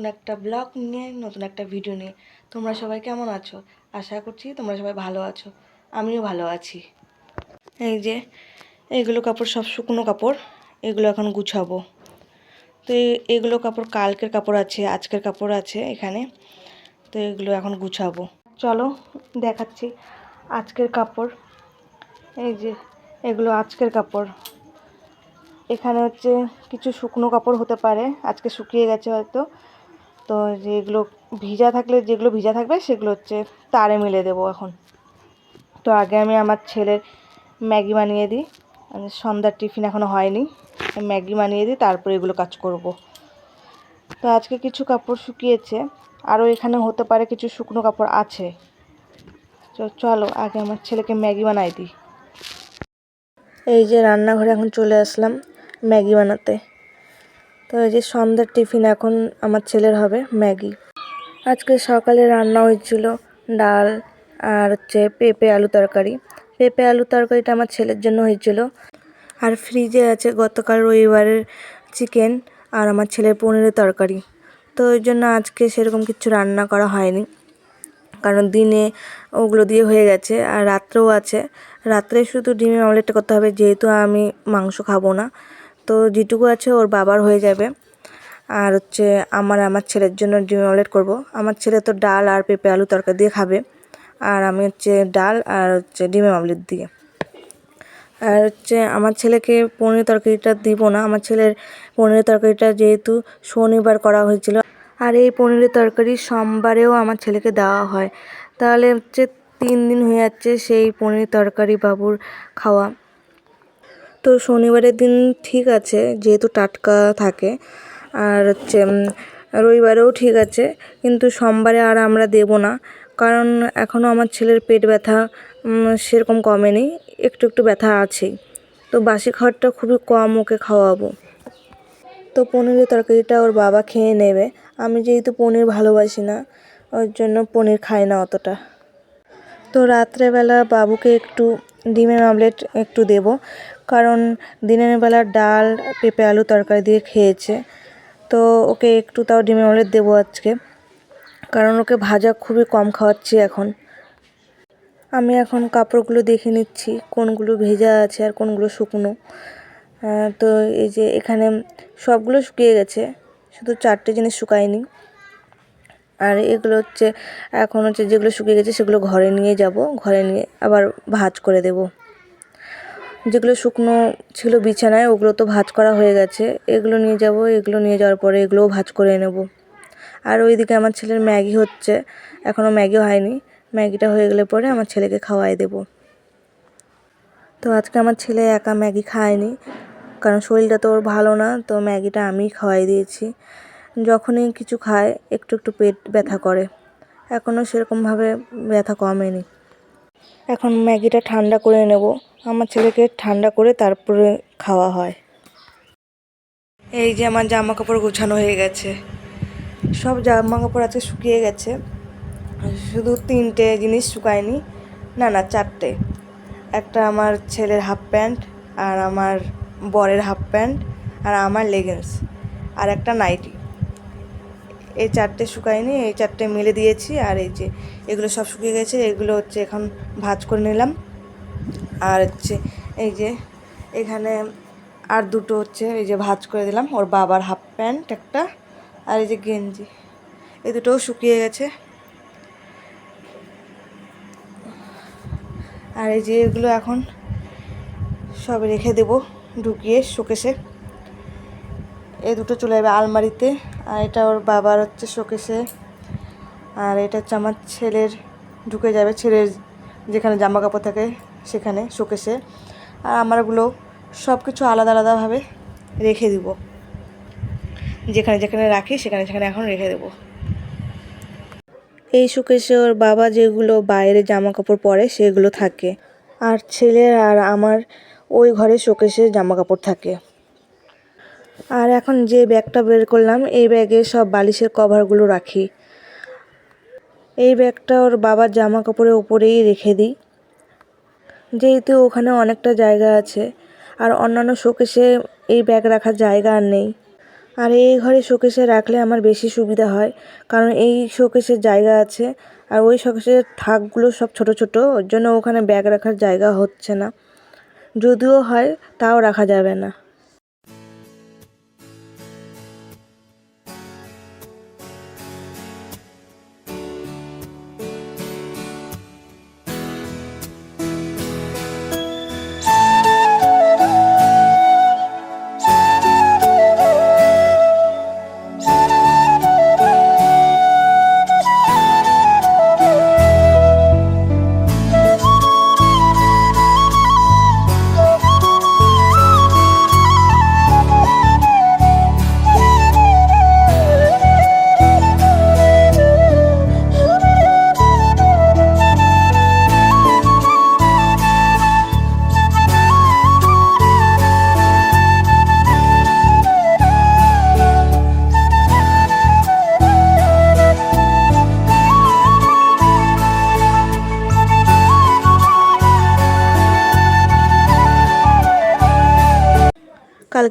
নতুন একটা ব্লগ নিয়ে, নতুন একটা ভিডিও নিয়ে। তোমরা সবাই কেমন আছো? আশা করছি তোমরা সবাই ভালো আছো। আমিও ভালো আছি। এই যে এগুলো কাপড় সব শুকনো কাপড়, এগুলো এখন গুছাবো। তো এগুলো কাপড় কালকের কাপড় আছে, আজকের কাপড় আছে এখানে। তো এগুলো এখন গুছাবো। চলো, দেখাচ্ছি আজকের কাপড়। এই যে, এগুলো আজকের কাপড়। এখানে হচ্ছে কিছু শুকনো কাপড় হতে পারে, আজকে শুকিয়ে গেছে হয়তো। তো যেগুলো ভিজা থাকলে, যেগুলো ভিজা থাকবে, সেগুলো হচ্ছে তারে মিলে দেবো এখন। তো আগে আমি আমার ছেলের ম্যাগি বানিয়ে দিই। মানে সন্ধ্যার টিফিন এখনও হয়নি। ম্যাগি বানিয়ে দিই তারপরে এগুলো কাজ করব। তো আজকে কিছু কাপড় শুকিয়েছে। আরও এখানে হতে পারে কিছু শুকনো কাপড় আছে। তো চলো, আগে আমার ছেলেকে ম্যাগি বানাই দিই। এই যে রান্নাঘরে এখন চলে আসলাম ম্যাগি বানাতে। তো এই যে সন্ধ্যার টিফিন এখন আমার ছেলের হবে, ম্যাগি। আজকে সকালে রান্না হয়েছিল ডাল আর হচ্ছে পেঁপে আলু তরকারি। পেঁপে আলু তরকারিটা আমার ছেলের জন্য হয়েছিল। আর ফ্রিজে আছে গতকাল রবিবারের চিকেন আর আমার ছেলের পনিরের তরকারি। তো ওই জন্য আজকে সেরকম কিছু রান্না করা হয়নি। কারণ দিনে ওগুলো দিয়ে হয়ে গেছে আর রাত্রেও আছে। রাত্রে শুধু ডিমের অমলেটটা করতে হবে, যেহেতু আমি মাংস খাব না। তো যেটুকু আছে ওর বাবার হয়ে যাবে। আর হচ্ছে আমার আমার ছেলের জন্য ডিমের অমলেট করব। আমার ছেলে তো ডাল আর পেঁপে আলু তরকারি দিয়ে খাবে। আর আমি হচ্ছে ডাল আর হচ্ছে ডিমের অমলেট দিয়ে। আর হচ্ছে আমার ছেলেকে পনির তরকারিটা দিব না। আমার ছেলের পনিরের তরকারিটা যেহেতু শনিবার করা হয়েছিল। আর এই পনিরের তরকারি সোমবারেও আমার ছেলেকে দেওয়া হয়। তাহলে হচ্ছে তিন দিন হয়ে যাচ্ছে সেই পনির তরকারি বাবুর খাওয়া। তো শনিবারের দিন ঠিক আছে, যেহেতু টাটকা থাকে। আর হচ্ছে রবিবারেও ঠিক আছে, কিন্তু সোমবারে আর আমরা দেব না। কারণ এখনও আমার ছেলের পেট ব্যথা সেরকম কমেনি, একটু একটু ব্যথা আছেই। তো বাসি খাবারটা খুবই কম ওকে খাওয়াবো। তো পনিরের তরকারিটা ওর বাবা খেয়ে নেবে। আমি যেহেতু পনির ভালোবাসি না, ওর জন্য পনির খাই না অতটা। তো রাত্রেবেলা বাবুকে একটু ডিমের অমলেট একটু দেব। কারণ দিনের বেলা ডাল, পেঁপে, আলু তরকারি দিয়ে খেয়েছে। তো ওকে একটু তাও ডিমের অমলেট দেবো আজকে। কারণ ওকে ভাজা খুবই কম খাওয়াচ্ছি এখন। আমি এখন কাপড়গুলো দেখে নিচ্ছি, কোনগুলো ভেজা আছে আর কোনগুলো শুকনো। তো এই যে এখানে সবগুলো শুকিয়ে গেছে, শুধু চারটে জিনিস শুকায়নি। আর এগুলো হচ্ছে, এখন হচ্ছে যেগুলো শুকিয়ে গেছে সেগুলো ঘরে নিয়ে যাব, ঘরে নিয়ে আবার ভাজ করে দেব। যেগুলো শুকনো ছিল বিছানায়, ওগুলো তো ভাজ করা হয়ে গেছে। এগুলো নিয়ে যাব, এগুলো নিয়ে যাওয়ার পরে এগুলোও ভাজ করে নেব। আর ওইদিকে আমার ছেলের ম্যাগি হচ্ছে, এখনও ম্যাগি হয়নি। ম্যাগিটা হয়ে গেলে পরে আমার ছেলেকে খাওয়াই দেব। তো আজকে আমার ছেলে একা ম্যাগি খায়নি, কারণ শরীরটা তো ওর ভালো না, তো ম্যাগিটা আমিই খাওয়াই দিয়েছি। যখনই কিছু খায়, একটু একটু পেট ব্যথা করে। এখনও সেরকমভাবে ব্যথা কমেনি। এখন ম্যাগিটা ঠান্ডা করে নেব। আমার ছেলেকে ঠান্ডা করে তারপরে খাওয়া হয়। এই যে আমার জামা কাপড় গোছানো হয়ে গেছে। সব জামা কাপড় আছে শুকিয়ে গেছে। শুধু তিনটে জিনিস শুকায়নি। না না, চারটে। একটা আমার ছেলের হাফ প্যান্ট আর আমার বরের হাফ প্যান্ট আর আমার লেগিংস আর একটা নাইটি এই চারটে শুকায়নি, এই চারটে মেলে দিয়েছি আর এই যে এগুলো সব শুকিয়ে গেছে, এগুলো হচ্ছে এখন ভাজ করে নিলাম। আর হচ্ছে এই যে এখানে আর দুটো হচ্ছে এই যে ভাজ করে দিলাম, ওর বাবার হাফ প্যান্ট একটা আর এই যে গেঞ্জি, এই দুটোও শুকিয়ে গেছে। আর এই যে এগুলো এখন সব রেখে দেবো ঢুকিয়ে শোকেসে। এই দুটো চলে যাবে আলমারিতে, আর এটা ওর বাবার হচ্ছে শোকেসে। আর এটা হচ্ছে আমার ছেলের, ঢুকে যাবে ছেলের যেখানে জামা কাপড় থাকে সেখানে শোকেসে। আর আমারগুলো সব কিছু আলাদা আলাদাভাবে রেখে দিব। যেখানে যেখানে রাখি, সেখানে সেখানে এখন রেখে দেবো। এই শোকেসে ওর বাবা যেগুলো বাইরে জামা কাপড় পরে, সেগুলো থাকে। আর ছেলের আর আমার ওই ঘরে শোকেসে জামা কাপড় থাকে। আর এখন যে ব্যাগটা বের করলাম, এই ব্যাগে সব বালিশের কভারগুলো রাখি। এই ব্যাগটা ওর বাবার জামা কাপড়ের উপরেই রেখে দিই। যেহেতু ওখানে অনেকটা জায়গা আছে, আর অন্যান্য শোকেসে এই ব্যাগ রাখার জায়গা আর নেই। আর এই ঘরে শোকেসে রাখলে আমার বেশি সুবিধা হয়, কারণ এই শোকেসের জায়গা আছে, আর ওই শোকেসের থাকগুলো সব ছোট ছোট, ওর জন্য ওখানে ব্যাগ রাখার জায়গা হচ্ছে না। যদিও হয়, তাও রাখা যাবে না।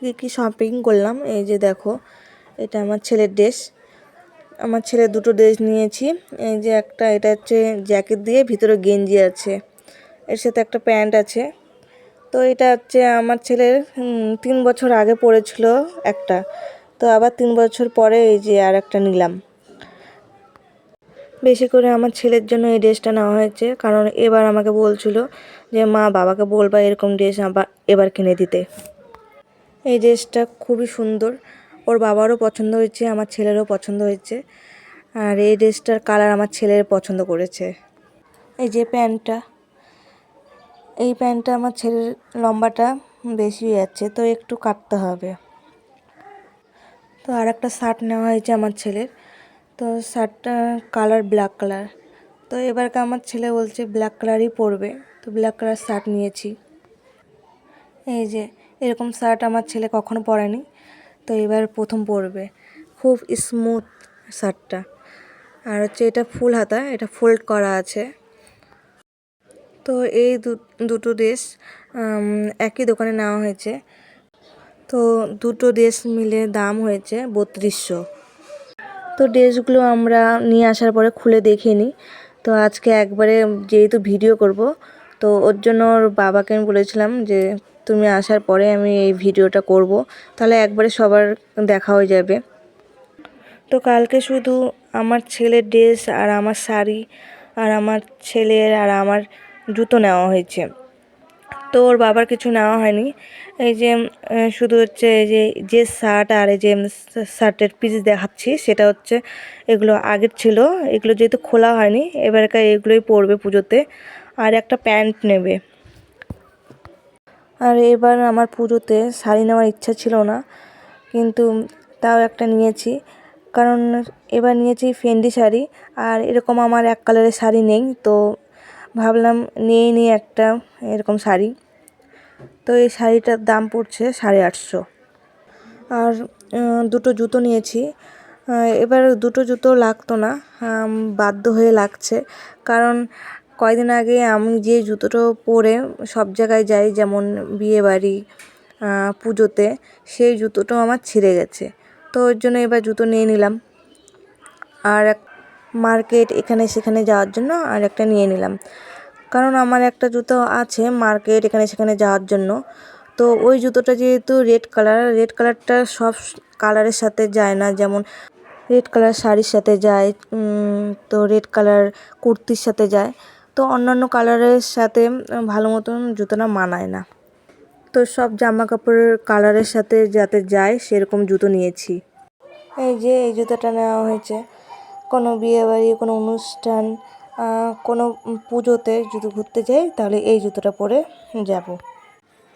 কী কী শপিং করলাম? এই যে দেখো, এটা আমার ছেলের ড্রেস আমার ছেলে দুটো ড্রেস নিয়েছি। এই যে একটা, এটা হচ্ছে জ্যাকেট দিয়ে ভিতরে গেঞ্জি আছে। এর সাথে একটা প্যান্ট আছে। তো এটা হচ্ছে আমার ছেলের তিন বছর আগে পড়েছিল একটা। তো আবার তিন বছর পরে এই যে আর একটা নিলাম। বেশি করে আমার ছেলের জন্য এই ড্রেসটা নেওয়া হয়েছে। কারণ এবার আমাকে বলছিল যে, মা, বাবাকে বলবা এরকম ড্রেস আবার, এবার কিনে দিতে। এই ড্রেসটা খুবই সুন্দর। ওর বাবারও পছন্দ হয়েছে, আমার ছেলেরও পছন্দ হয়েছে। আর এই ড্রেসটার কালার আমার ছেলের পছন্দ করেছে। এই যে প্যান্টটা, এই প্যান্টটা আমার ছেলের লম্বাটা বেশি যাচ্ছে, তো একটু কাটতে হবে। তো আর একটা শার্ট নেওয়া হয়েছে আমার ছেলের। তো শার্টটা কালার ব্ল্যাক কালার। তো এবারকে আমার ছেলে বলছে, ব্ল্যাক কালারই পরবে। তো ব্ল্যাক কালার শার্ট নিয়েছি। এই যে এরকম শার্ট আমার ছেলে কখনো পরেনি। তো এবার প্রথম পরবে। খুব স্মুথ শার্টটা আর হচ্ছে এটা ফুল হাতা, এটা ফোল্ড করা আছে। তো এই দুটো ড্রেস একই দোকানে নেওয়া হয়েছে। তো দুটো ড্রেস মিলে দাম হয়েছে বত্রিশশো। তো ড্রেসগুলো আমরা নিয়ে আসার পরে খুলে দেখিনি। তো আজকে একবারে যেহেতু ভিডিও করব, তো ওর জন্য ওর বাবাকে আমি বলেছিলাম যে তুমি আসার পরে আমি এই ভিডিওটা করব। তাহলে একবারে সবার দেখা হয়ে যাবে। তো কালকে শুধু আমার ছেলের ড্রেস আর আমার শাড়ি আর আমার ছেলের আর আমার জুতো নেওয়া হয়েছে। তো ওর বাবার কিছু নেওয়া হয়নি। এই যে শুধু হচ্ছে এই যে যে শার্ট আর এই যে শার্টের পিস দেখাচ্ছি, সেটা হচ্ছে এগুলো আগের ছিল। এগুলো যেহেতু খোলা হয়নি, এবারকার এগুলোই পরবে পুজোতে। আর একটা প্যান্ট নেবে। আর এবার আমার পুজোতে শাড়ি নেওয়ার ইচ্ছা ছিল না, কিন্তু তাও একটা নিয়েছি। কারণ এবার নিয়েছি ফেন্ডি শাড়ি, আর এরকম আমার এক কালারের শাড়ি নেই, তো ভাবলাম নিয়ে নিই একটা এরকম শাড়ি। তো এই শাড়িটার দাম পড়ছে সাড়ে আটশো। আর দুটো জুতো নিয়েছি। এবার দুটো জুতো লাগতো না বাধ্য হয়ে লাগছে। কারণ কয়দিন আগে আমি যে জুতোটা পরে সব জায়গায় যাই, যেমন বিয়েবাড়ি পুজোতে, সেই জুতোটাও আমার ছিঁড়ে গেছে। তো ওর জন্য এবার জুতো নিয়ে নিলাম। আর এক মার্কেট এখানে সেখানে যাওয়ার জন্য আর একটা নিয়ে নিলাম। কারণ আমার একটা জুতো আছে মার্কেট এখানে সেখানে যাওয়ার জন্য। তো ওই জুতোটা যেহেতু রেড কালার, রেড কালারটা সব কালারের সাথে যায় না। যেমন রেড কালার শাড়ির সাথে যায় তো রেড কালার কুর্তির সাথে যায়। তো অন্যান্য কালারের সাথে ভালো মতন জুতোটা মানায় না। তো সব জামা কাপড়ের কালারের সাথে যাতে যায়, সেরকম জুতো নিয়েছি। এই যে, এই জুতোটা নেওয়া হয়েছে। কোনো বিয়েবাড়ি, কোনো অনুষ্ঠান কোনো পুজোতে যদি ঘুরতে যাই, তাহলে এই জুতোটা পরে যাব।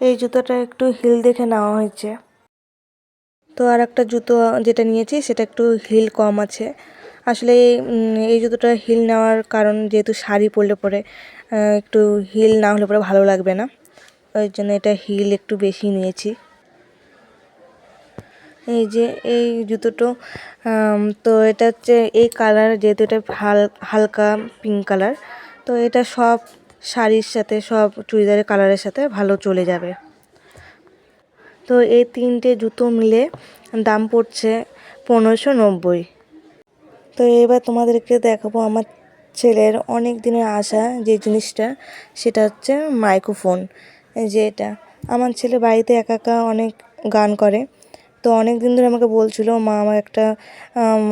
এই জুতোটা একটু হিল দেখে নেওয়া হয়েছে। তো আর একটা জুতো যেটা নিয়েছি, সেটা একটু হিল কম আছে। আসলে এই জুতোটা হিল নেওয়ার কারণ যেহেতু শাড়ি পরলে পরে একটু হিল না হলে পরে ভালো লাগবে না। ওই জন্য এটা হিল একটু বেশি নিয়েছি। এই যে, এই জুতোটো তো এটা হচ্ছে এই কালার, যেহেতু এটা হাল, হালকা পিঙ্ক কালার, তো এটা সব শাড়ির সাথে, সব চুড়িদারের কালারের সাথে ভালো চলে যাবে। তো এই তিনটে জুতো মিলে দাম পড়ছে পনেরোশো নব্বই। তো এবার তোমাদেরকে দেখাবো আমার ছেলের অনেক দিনের আশা যে জিনিসটা, সেটা হচ্ছে মাইক্রোফোন যে এটা। আমার ছেলে বাড়িতে একা একা অনেক গান করে। তো অনেক দিন ধরে আমাকে বলছিল, মা আমার একটা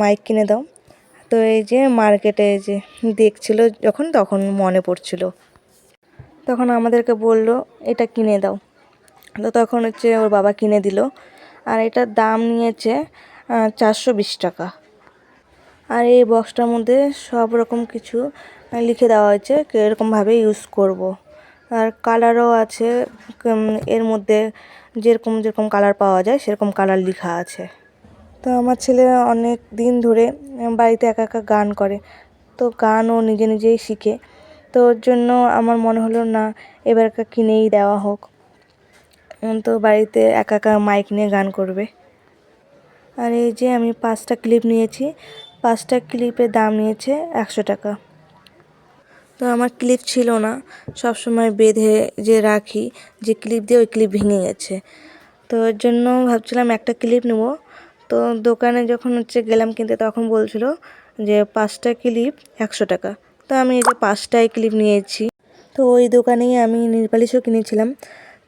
মাইক কিনে দাও। তো এই যে মার্কেটে যে দেখছিল, যখন তখন মনে পড়ছিল। তখন আমাদেরকে বলল, এটা কিনে দাও। তো তখন হচ্ছে ওর বাবা কিনে দিল। আর এটার দাম নিয়েছে চারশো বিশ টাকা। আর এই বক্সটার মধ্যে সব রকম কিছু লিখে দেওয়া হয়েছে কীরকমভাবে ইউজ করব। আর কালারও আছে এর মধ্যে যেরকম যেরকম কালার পাওয়া যায় সেরকম কালার লেখা আছে। তো আমার ছেলে অনেক দিন ধরে বাড়িতে একা একা গান করে। তো গান ও নিজে নিজেই শিখে। তো ওর জন্য আমার মনে হলো না, এবার একা কিনেই দেওয়া হোক। তো বাড়িতে একা একা মাইক নিয়ে গান করবে। আর এই যে আমি পাঁচটা ক্লিপ নিয়েছি পাঁচটা ক্লিপের দাম নিয়েছে একশো টাকা। তো আমার ক্লিপ ছিল না। সব সময় বেঁধে যে রাখি, যে ক্লিপ দিয়ে ওই ক্লিপ ভেঙে গেছে। তো এর জন্য ভাবছিলাম একটা ক্লিপ নেব। তো দোকানে যখন হচ্ছে গেলাম কিনতে, তখন বলছিল যে পাঁচটা ক্লিপ একশো টাকা। তো আমি এই যে পাঁচটাই ক্লিপ নিয়েছি। তো ওই দোকানেই আমি নেলপালিশও কিনেছিলাম।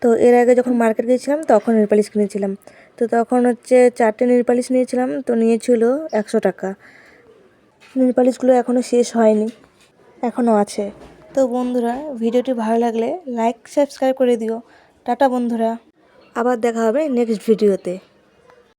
তো এর আগে যখন মার্কেট গিয়েছিলাম তখন নেলপালিশ কিনেছিলাম। তো তখন হচ্ছে চারটে নেলপালিশ নিয়েছিলাম। তো নিয়েছিল একশো টাকা। নেলপালিশগুলো এখনও শেষ হয়নি। এখনও আছে। তো বন্ধুরা, ভিডিওটি ভালো লাগলে লাইক সাবস্ক্রাইব করে দিও। টাটা বন্ধুরা। আবার দেখা হবে নেক্সট ভিডিওতে